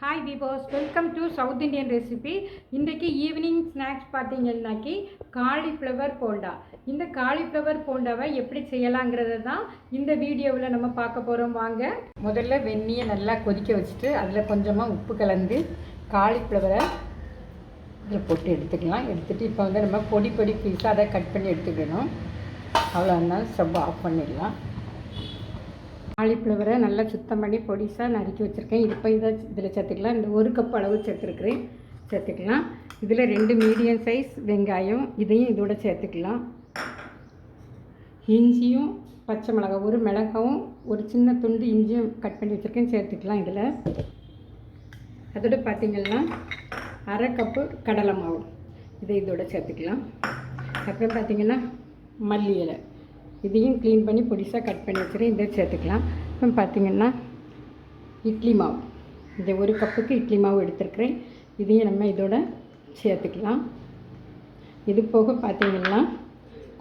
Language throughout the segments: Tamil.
Hi விபோஸ் welcome to south Indian recipe இன்றைக்கு ஈவினிங் ஸ்நாக்ஸ் பார்த்தீங்கன்னாக்கி காலிஃப்ளவர் போண்டா. இந்த காலிஃப்ளவர் போண்டாவை எப்படி செய்யலாங்கிறத தான் இந்த வீடியோவில் நம்ம பார்க்க போகிறோம் வாங்க. முதல்ல வெந்நியை நல்லா கொதிக்க வச்சுட்டு அதில் கொஞ்சமாக உப்பு கலந்து காலிஃப்ளவரை இதில் போட்டு எடுத்துக்கலாம். எடுத்துகிட்டு இப்போ வந்து நம்ம பொடி பொடி பீஸாக அதை கட் பண்ணி எடுத்துக்கணும். அவ்வளோ இருந்தாலும் ஸ்டவ் ஆஃப் பண்ணிடலாம். காலிஃப்ளவரை நல்லா சுத்தம் பண்ணி பொடிசாக நறுக்கி வச்சுருக்கேன். இது இப்போ இதை இதில் சேர்த்துக்கலாம். இந்த ஒரு கப் அளவு சேர்த்துருக்குறேன். சேர்த்துக்கலாம். இதில் ரெண்டு மீடியம் சைஸ் வெங்காயம் இதையும் இதோட சேர்த்துக்கலாம். இஞ்சியும் பச்சை மிளகாய் ஒரு மிளகாவும் ஒரு சின்ன துண்டு இஞ்சியும் கட் பண்ணி வச்சுருக்கேன். சேர்த்துக்கலாம் இதில். அதோட பார்த்திங்கன்னா அரை கப்பு கடலை மாவு. இதை இதோட சேர்த்துக்கலாம். அப்புறம் பார்த்திங்கன்னா மல்லி இலை. இதையும் க்ளீன் பண்ணி பொடிசாக கட் பண்ணி வச்சுருக்கேன் இதை சேர்த்துக்கலாம். இப்போ பார்த்திங்கன்னா இட்லி மாவு. இந்த ஒரு கப்புக்கு இட்லி மாவு எடுத்துருக்குறேன். இதையும் நம்ம இதோட சேர்த்துக்கலாம். இது போக பார்த்திங்கன்னா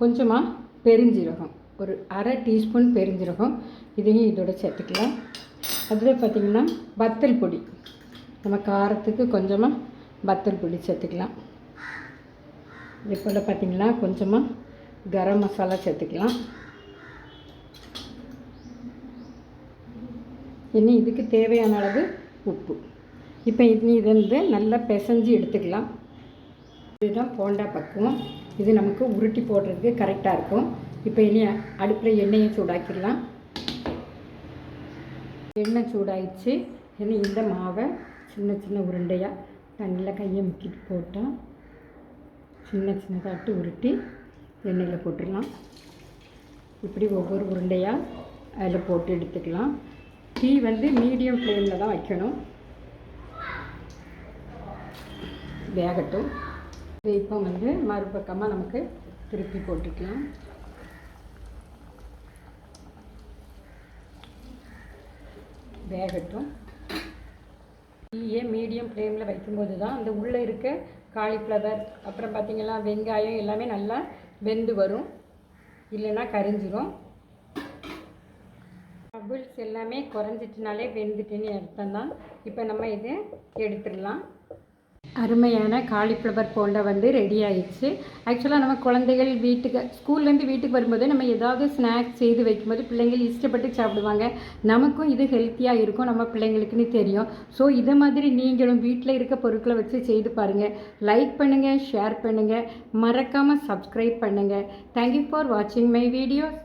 கொஞ்சமாக பெருஞ்சீரகம். ஒரு அரை டீஸ்பூன் பெருஞ்சீரகம் இதையும் இதோட சேர்த்துக்கலாம். அதில் பார்த்திங்கன்னா வத்தல் பொடி. நம்ம காரத்துக்கு கொஞ்சமாக வத்தல் பொடி சேர்த்துக்கலாம். இது போல் பார்த்திங்கன்னா கொஞ்சமாக கரம் மசாலா சேர்த்துக்கலாம். இனி இதுக்கு தேவையான அளவு உப்பு. இப்போ இனி இது வந்து நல்லா பிசைஞ்சு எடுத்துக்கலாம். இதுதான் போண்டா பக்குவம். இது நமக்கு உருட்டி போடுறதுக்கு கரெக்டாக இருக்கும். இப்போ இனி அடுப்பில் எண்ணெயை சூடாக்கிடலாம். எண்ணெய் சூடாயிடுச்சு. இனி இந்த மாவை சின்ன சின்ன உருண்டையாக தண்ணியில் கையை முக்கிட்டு போட்டால் சின்ன சின்னதாட்டு உருட்டி எண்ணெயில் போட்டுடலாம். இப்படி ஒவ்வொரு உருண்டையாக அதில் போட்டு எடுத்துக்கலாம். டீ வந்து மீடியம் ஃப்ளேமில் தான் வைக்கணும். வேகட்டும். இது இப்போ வந்து மறுபக்கமாக நமக்கு திருப்பி போட்டுக்கலாம். வேகட்டும். டீயே மீடியம் ஃப்ளேமில் வைக்கும்போது தான் அந்த உள்ளே இருக்க காலிஃப்ளவர் அப்புறம் பார்த்திங்கன்னா வெங்காயம் எல்லாமே நல்லா வெந்து வரும். இல்லைன்னா கரிஞ்சிரும். பபுள்ஸ் எல்லாமே குறைஞ்சிட்டுனாலே வெந்துட்டுன்னு அர்த்தம் தான் இப்போ நம்ம இதை எடுத்துடலாம். அருமையான காலிஃப்ளவர் போண்டா வந்து ரெடி ஆயிடுச்சு. ஆக்சுவலாக நம்ம குழந்தைகள் வீட்டுக்கு ஸ்கூல்லேருந்து வீட்டுக்கு வரும்போது நம்ம ஏதாவது ஸ்நாக்ஸ் செய்து வைக்கும்போது பிள்ளைங்கள் இஷ்டப்பட்டு சாப்பிடுவாங்க. நமக்கும் இது ஹெல்த்தியாக இருக்கும் நம்ம பிள்ளைங்களுக்குன்னு தெரியும். ஸோ இதை மாதிரி நீங்களும் வீட்டில் இருக்க பொருட்களை வச்சு செய்து பாருங்கள் லைக் பண்ணுங்கள் ஷேர் பண்ணுங்கள் மறக்காமல் சப்ஸ்கிரைப் பண்ணுங்கள் தேங்க்யூ ஃபார் வாட்சிங் மை வீடியோஸ்